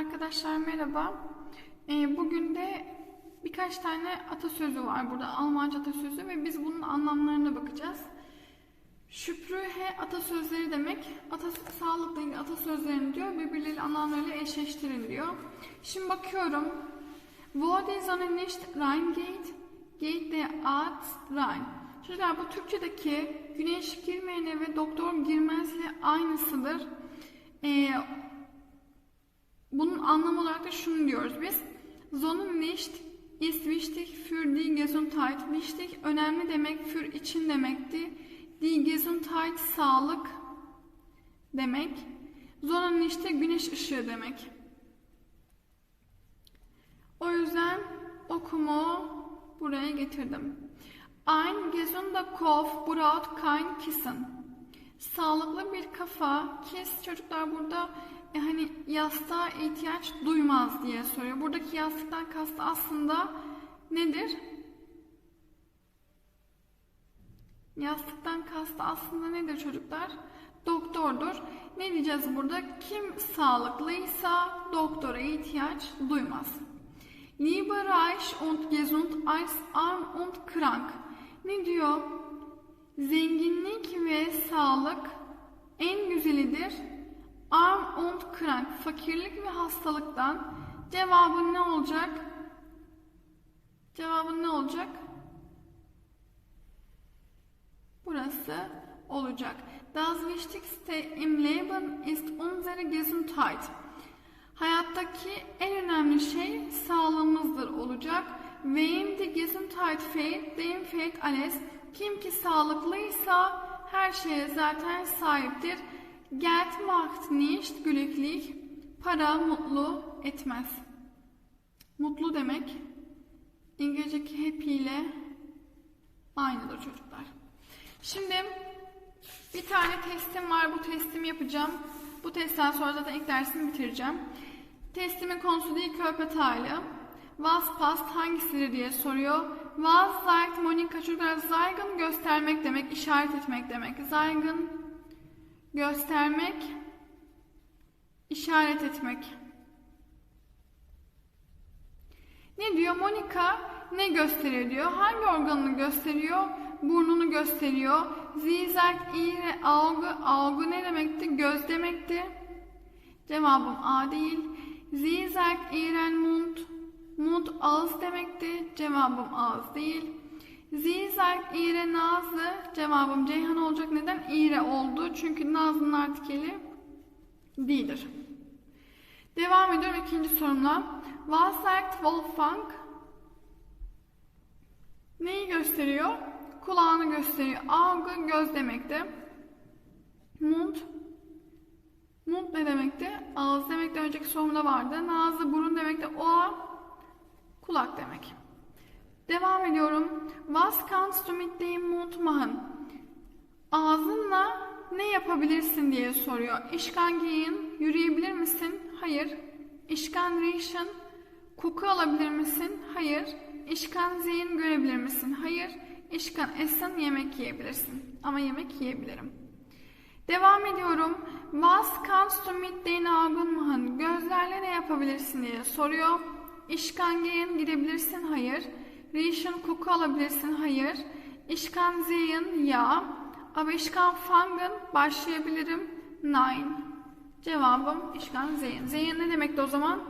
Arkadaşlar merhaba. Ee, bugün de birkaç tane atasözü var burada. Almanca atasözü ve biz bunun anlamlarına bakacağız. Şüprühe atasözleri demek. Atas sağlıkla ilgili atasözlerini diyor. Birbirleriyle anlamlarıyla eşleştirin diyor. Şimdi bakıyorum. Wo die Sonne nicht reingeht, geht der Arzt rein. Çocuklar bu Türkçedeki güneş girmeyene ve doktor girmezle aynısıdır. Ee, bunun anlamı olarak da şunu diyoruz biz. Sonne nicht ist wichtig für die Gesundheit. Wichtig önemli demek, für için demekti. Die Gesundheit sağlık demek. Sonne nicht de güneş ışığı demek. O yüzden okumu buraya getirdim. Ein gesunder Kopf braucht kein Kissen. Sağlıklı bir kafa, kes çocuklar burada e, hani yastığa ihtiyaç duymaz diye soruyor. Buradaki yastıktan kastı aslında nedir? Yastıktan kastı aslında nedir çocuklar? Doktordur. Ne diyeceğiz burada? Kim sağlıklıysa doktora ihtiyaç duymaz. Lieber reich und gesund als arm und krank. Ne diyor? Zenginlik ve sağlık en güzelidir. Arm und krank. Fakirlik ve hastalıktan. Cevabın ne olacak? Cevabın ne olacak? Burası olacak. Das Wichtigste im Leben ist unsere Gesundheit. Hayattaki en önemli şey sağlığımızdır olacak. Wem die Gesundheit fehlt, dem fehlt alles. Kim ki sağlıklıysa her şeye zaten sahiptir. Geld macht nicht glücklich. Para mutlu etmez. Mutlu demek İngilizceki happy ile aynıdır çocuklar. Şimdi bir tane testim var. Bu testimi yapacağım. Bu testten sonra zaten ilk dersimi bitireceğim. Testimin konusu değil Körpetaylı. Was passt hangisidir diye soruyor. Was zeigt Monika çocuklar zeigen göstermek demek, işaret etmek demek. Zeigen göstermek, işaret etmek. Ne diyor? Monika ne gösteriyor diyor. Hangi organını gösteriyor? Burnunu gösteriyor. Sagt ihre Auge. Auge ne demekti? Göz demekti. Cevabım A değil. Sie sagt ihren Mund. Mund ağız demekti. Cevabım ağız değil. Sagt ihre Nase. Cevabım Ceyhan olacak. Neden? İre oldu. Çünkü Naz'ın artikeli değildir. Devam ediyorum ikinci sorumla. Was sagt Wolfgang? Neyi gösteriyor? Kulağını gösteriyor. Auge göz demekti. Mund Mund ne demekti? Ağız demekti. Önceki sorumda vardı. Nazı burun demekti. Oa kulak demek. Devam ediyorum. Was kannst du mit dem Mund machen? Ağzınla ne yapabilirsin diye soruyor. Ich kann gehen. Yürüyebilir misin? Hayır. Ich kann riechen. Koku alabilir misin? Hayır. Ich kann sehen. Görebilir misin? Hayır. Ich kann essen. Yemek yiyebilirsin. Ama yemek yiyebilirim. Devam ediyorum. Was kannst du mit den Augen machen? Gözlerle ne yapabilirsin diye soruyor. Ich kann gehen. Gidebilirsin. Hayır. Riechen. Koku alabilirsin. Hayır. Ich kann sehen. Ya. Aber ich kann fangen. Başlayabilirim. Nein. Cevabım ich kann sehen. Sehen ne demekti o zaman?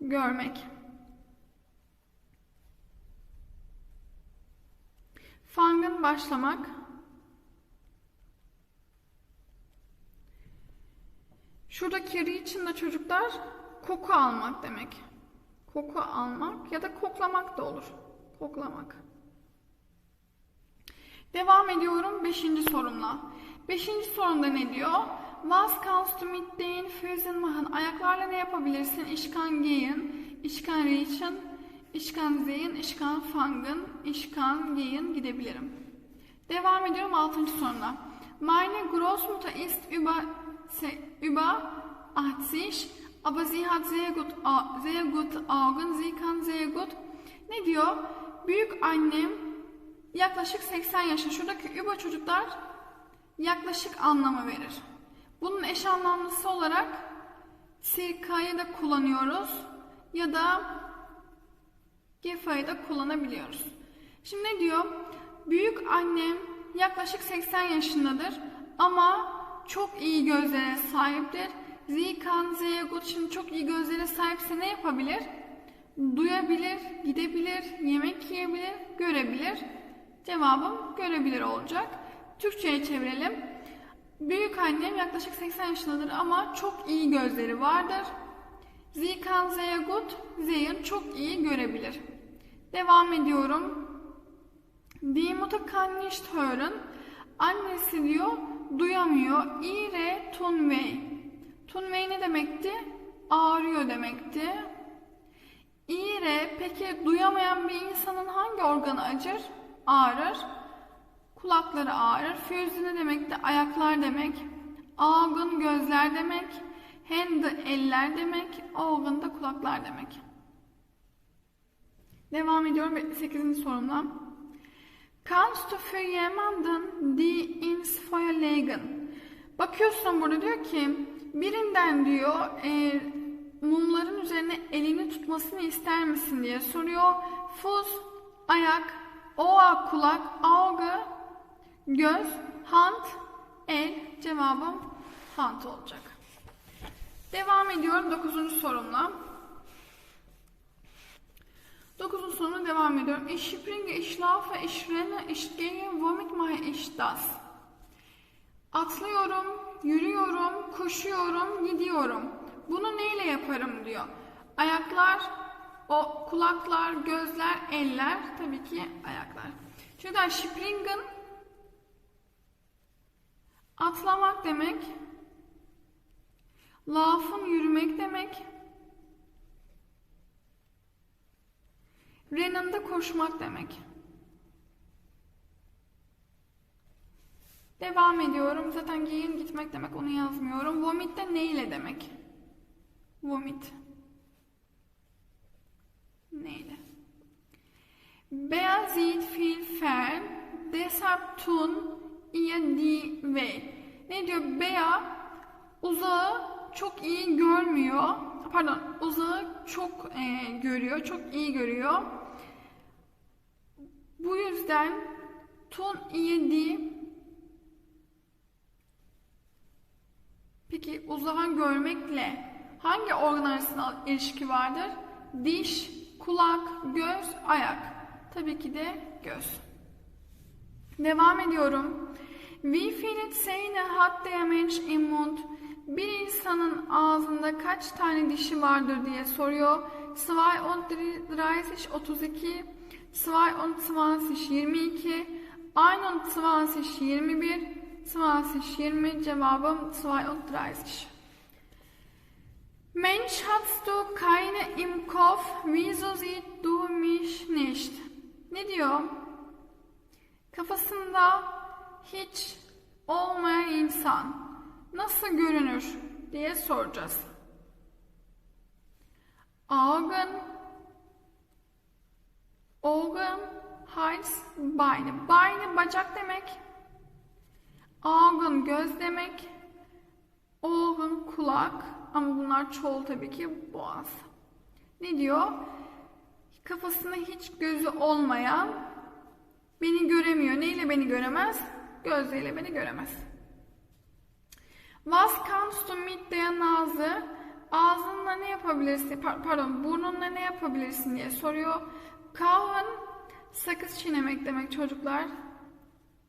Görmek. Fangen başlamak. Şuradaki reach'in de çocuklar koku almak demek. Koku almak ya da koklamak da olur. Koklamak. Devam ediyorum 5. sorumla. 5. sorumda ne diyor? Was kannst du mit den Füßen machen? Ayaklarla ne yapabilirsin? Ich kann gehen, ich kann riechen, ich kann sehen, ich kann fangen, ich kann gehen, gidebilirim. Devam ediyorum 6. sorumla. Meine Großmutter ist über, über 80, aber sie hat sehr gut, sehr gut Augen, sie kann sehr gut. Ne diyor? Büyük annem yaklaşık 80 yaşında. Şuradaki über çocuklar yaklaşık anlamı verir. Bunun eş anlamlısı olarak sirkayı da kullanıyoruz ya da gefayı da kullanabiliyoruz. Şimdi ne diyor? Büyük annem yaklaşık 80 yaşındadır ama çok iyi gözlere sahiptir. Sie kann sehr gut. Şimdi çok iyi gözlere sahipse ne yapabilir? Duyabilir, gidebilir, yemek yiyebilir, görebilir. Cevabım görebilir olacak. Türkçe'ye çevirelim. Büyük annem yaklaşık 80 yaşındadır ama çok iyi gözleri vardır. Sie kann sehr gut, çok iyi görebilir. Devam ediyorum. Die Mutter kann. Annesi diyor duyamıyor. İre tun weh. Tun weh ne demekti? Ağrıyor demekti. İre peki duyamayan bir insanın hangi organı acır? Ağrır. Kulakları ağrır. Füze ne demekti? Ayaklar demek. Augen gözler demek. Hände eller demek. Augen da kulaklar demek. Devam ediyorum 8. sorumla. Kannst du für jemanden die ins Feuer legen? Bakıyorsun burada diyor ki birinden diyor e, mumların üzerine elini tutmasını ister misin diye soruyor. Fuß, ayak, oa kulak, auge, göz, hand, el cevabım hand olacak. Devam ediyorum 9. sorumla. 9. soruna devam ediyorum. Ich springe, ich laufe, ich renne, ich gehe, womit mache ich das? Atlıyorum, yürüyorum, koşuyorum, gidiyorum. Bunu neyle yaparım diyor. Ayaklar, o kulaklar, gözler, eller, tabii ki ayaklar. Şuradan springen atlamak demek. Laufen yürümek demek. Rennen de koşmak demek. Devam ediyorum. Zaten giyin gitmek demek onu yazmıyorum. Vomit de neyle demek? Vomit. Neyle? Bea sieht viel fern, deshalb tun ihr die weh. Ne diyor? Bea uzağı çok iyi görmüyor. Pardon, uzağı çok e, görüyor, çok iyi görüyor. Bu yüzden tun iyi di Peki uzağı görmekle hangi organ arasında ilişki vardır? Diş, kulak, göz, ayak. Tabii ki de göz. Devam ediyorum. Wie viele Zähne hat der Mensch im Mund? Bir insanın ağzında kaç tane dişi vardır diye soruyor. 32, 32, 22, 22, 21, 21, 20, 20 cevabım 32. Mensch hast du keine im Kopf, wieso siehst du mich nicht? Ne diyor? Kafasında hiç olmayan insan nasıl görünür diye soracağız. Augen, Augen, Hals, Beine. Beine bacak demek. Augen göz demek. Ohren kulak. Ama bunlar çoğul tabii ki boğaz. Ne diyor? Kafasında hiç gözü olmayan beni göremiyor. Neyle beni göremez? Gözleriyle beni göremez. Was kannst du mit der Nase? Ağzınla ne yapabilirsin? Pardon, burnunla ne yapabilirsin diye soruyor. Kauen sakız çiğnemek demek çocuklar.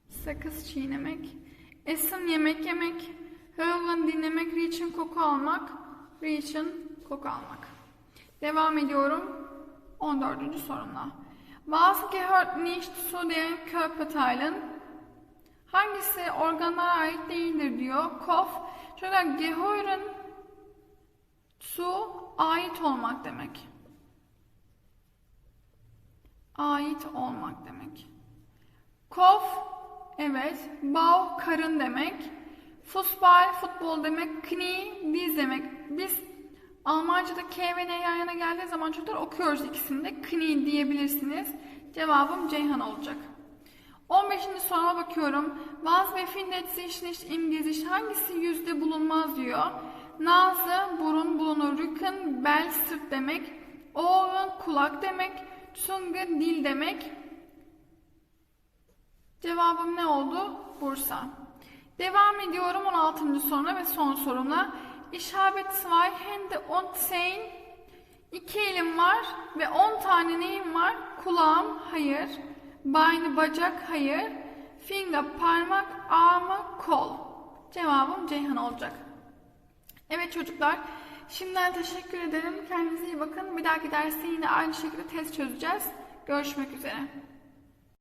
Sakız çiğnemek. Essen yemek yemek. Hören dinlemek, riechen koku almak. Riechen koku almak. Devam ediyorum. 14. sorumla. Was gehört nicht zu den Körperteilen? Hangisi organlara ait değildir diyor. Kof. Şöyle gehören zu ait olmak demek. Ait olmak demek. Kof evet. Bau karın demek. Fußball futbol demek. Knie diz demek. Biz Almanca'da K ve N yan yana geldiği zaman çocuklar okuyoruz ikisini de. Knie diyebilirsiniz. Cevabım Ceyhan olacak. 15. soruma bakıyorum. Was befindet sich nicht im Gesicht? Hangisi yüzde bulunmaz diyor. Nase burun bulunur. Rücken bel sırt demek. Ohren kulak demek. Zunge dil demek. Cevabım ne oldu? Bursa. Devam ediyorum 16. soruna ve son sorumla. Ich habe zwei Hände und zehn. İki elim var ve 10 tane neyim var? Kulağım hayır. Beine bacak hayır. Finger parmak, armı kol. Cevabım Ceyhan olacak. Evet çocuklar, şimdiden teşekkür ederim. Kendinize iyi bakın. Bir dahaki derste yine aynı şekilde test çözeceğiz. Görüşmek üzere.